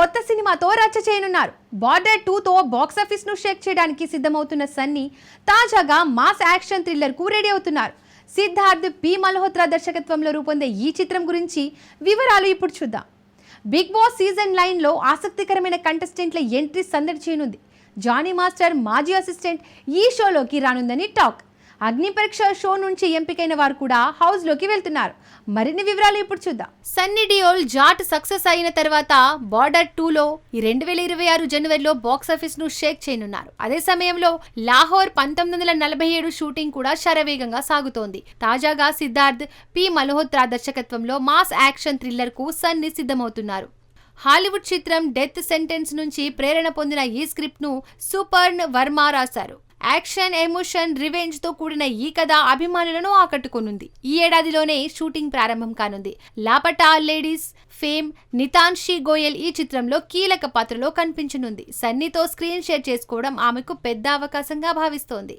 కొత్త సినిమాతో రచ్చ చేయనున్నారు. బార్డర్ టూతో బాక్సాఫీస్ను షేక్ చేయడానికి సిద్ధమవుతున్న సన్నీ తాజాగా మాస్ యాక్షన్ థ్రిల్లర్కు రెడీ అవుతున్నారు. సిద్ధార్థ్ పి. మల్హోత్రా దర్శకత్వంలో రూపొందే ఈ చిత్రం గురించి వివరాలు ఇప్పుడు చూద్దాం. బిగ్ బాస్ సీజన్ లైన్లో ఆసక్తికరమైన కంటెస్టెంట్ల ఎంట్రీ సందడి చేయనుంది. జానీ మాస్టర్ మాజీ అసిస్టెంట్ ఈ షోలోకి రానుందని టాక్. అగ్ని పరీక్ష షో నుంచి ఎంపికైన వారు కూడా హౌస్లోకి వెళ్తున్నారు. మరిన్ని వివరాలు ఇప్పుడు చూద్దాం. సన్నీ డియోల్ జాట్ సక్సెస్ అయిన తర్వాత బార్డర్ టూలో ఈ రెండు వేల ఇరవై ఆరు జనవరిలో బాక్సాఫీస్ను షేక్ చేయనున్నారు. అదే సమయంలో లాహోర్ పంతొమ్మిది వందల నలభై ఏడు షూటింగ్ కూడా శరవేగంగా సాగుతోంది. తాజాగా సిద్ధార్థ్ పి. మల్హోత్రా దర్శకత్వంలో మాస్ యాక్షన్ థ్రిల్లర్కు సన్నీ సిద్ధమవుతున్నారు. హాలీవుడ్ చిత్రం డెత్ సెంటెన్స్ నుంచి ప్రేరణ పొందిన ఈ స్క్రిప్ట్ను సూపర్న్ వర్మ రాశారు. యాక్షన్ ఎమోషన్ రివెంజ్తో కూడిన ఈ కథ అభిమానులను ఆకట్టుకునుంది. ఈ ఏడాదిలోనే షూటింగ్ ప్రారంభం కానుంది. లాపటా లేడీస్ ఫేమ్ నితాన్షి గోయల్ ఈ చిత్రంలో కీలక పాత్రలో కనిపించనుంది. సన్నీతో స్క్రీన్ షేర్ చేసుకోవడం ఆమెకు పెద్ద అవకాశంగా భావిస్తోంది.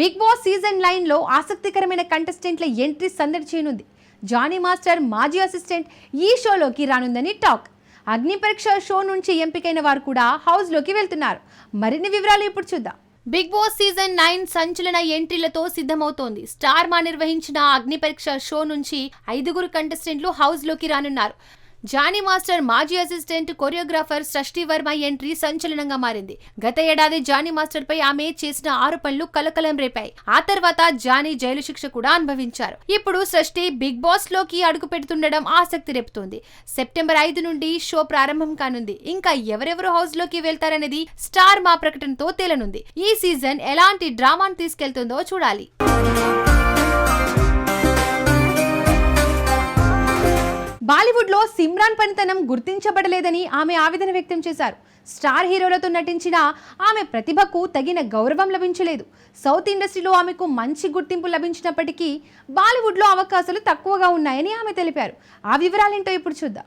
బిగ్ బాస్ సీజన్ లైన్లో ఆసక్తికరమైన కంటెస్టెంట్ల ఎంట్రీ సందడి చేయనుంది. జానీ మాస్టర్ మాజీ అసిస్టెంట్ ఈ షోలోకి రానుందని టాక్. అగ్ని పరీక్ష షో నుంచి ఎంపికైన వారు కూడా హౌస్లోకి వెళ్తున్నారు. మరిన్ని వివరాలు ఇప్పుడు చూద్దాం. బిగ్ బాస్ సీజన్ నైన్ సంచలన ఎంట్రీలతో సిద్ధమవుతోంది. స్టార్ మా నిర్వహించిన అగ్ని పరీక్ష షో నుంచి ఐదుగురు కంటెస్టెంట్లు హౌస్లోకి రానున్నారు. జానీ మాస్టర్ మాజీ assistant choreographer Srishti Varma entry సంచలనంగా మారింది. గత ఏడాది జానీ మాస్టర్ పై ఆమె చేసిన ఆరోపణలు కలకలం రేపాయి. ఆ తర్వాత జానీ జైలు శిక్ష కూడా అనుభవించారు. ఇప్పుడు సృష్టి బిగ్ బాస్లోకి అడుగు పెడుతుండడం ఆసక్తి రేపుతోంది. సెప్టెంబర్ ఐదు నుండి షో ప్రారంభం కానుంది. ఇంకా ఎవరెవరు హౌస్లోకి వెళ్తారనేది స్టార్ మా ప్రకటనతో తేలనుంది. ఈ సీజన్ ఎలాంటి డ్రామాను తీసుకెళ్తుందో చూడాలి. సిమ్రాన్ పనితనం గుర్తించబడలేదని ఆమె ఆవేదన వ్యక్తం చేశారు. స్టార్ హీరోలతో నటించిన ఆమె ప్రతిభకు తగిన గౌరవం లభించలేదు. సౌత్ ఇండస్ట్రీలో ఆమెకు మంచి గుర్తింపు లభించినప్పటికీ బాలీవుడ్లో అవకాశాలు తక్కువగా ఉన్నాయని ఆమె తెలిపారు. ఆ వివరాలేంటో ఇప్పుడు చూద్దాం.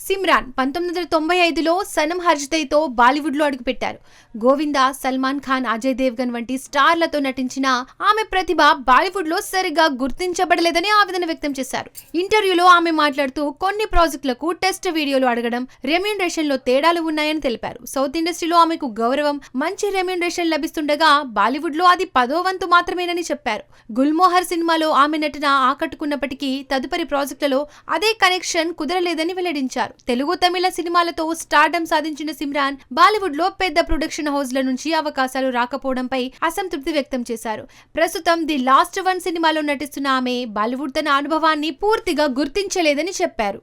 సిమ్రాన్ పంతొమ్మిది వందల తొంభై ఐదులో సనం హర్జ్దయ్తో బాలీవుడ్లో అడుగుపెట్టారు. గోవిందా సల్మాన్ ఖాన్ అజయ్ దేవ్గన్ వంటి స్టార్లతో నటించిన ఆమె ప్రతిభ బాలీవుడ్లో సరిగ్గా గుర్తించబడలేదని ఆవేదన వ్యక్తం చేశారు. ఇంటర్వ్యూలో ఆమె మాట్లాడుతూ కొన్ని ప్రాజెక్టులకు టెస్ట్ వీడియోలు అడగడం రెమ్యూనరేషన్లో తేడాలు ఉన్నాయని తెలిపారు. సౌత్ ఇండస్ట్రీలో ఆమెకు గౌరవం మంచి రెమ్యూనరేషన్ లభిస్తుండగా బాలీవుడ్లో అది పదో వంతు మాత్రమేనని చెప్పారు. గుల్మోహర్ సినిమాలో ఆమె నటన ఆకట్టుకున్నప్పటికీ తదుపరి ప్రాజెక్టులలో అదే కనెక్షన్ కుదరలేదని వెల్లడించారు. తెలుగు తమిళ సినిమాలతో స్టార్డమ్ సాధించిన సిమ్రాన్ బాలీవుడ్లో పెద్ద ప్రొడక్షన్ హౌస్ల నుంచి అవకాశాలు రాకపోవడంపై అసంతృప్తి వ్యక్తం చేశారు. ప్రస్తుతం ది లాస్ట్ వన్ సినిమాలో నటిస్తున్న ఆమె బాలీవుడ్ తన అనుభవాన్ని పూర్తిగా గుర్తించలేదని చెప్పారు.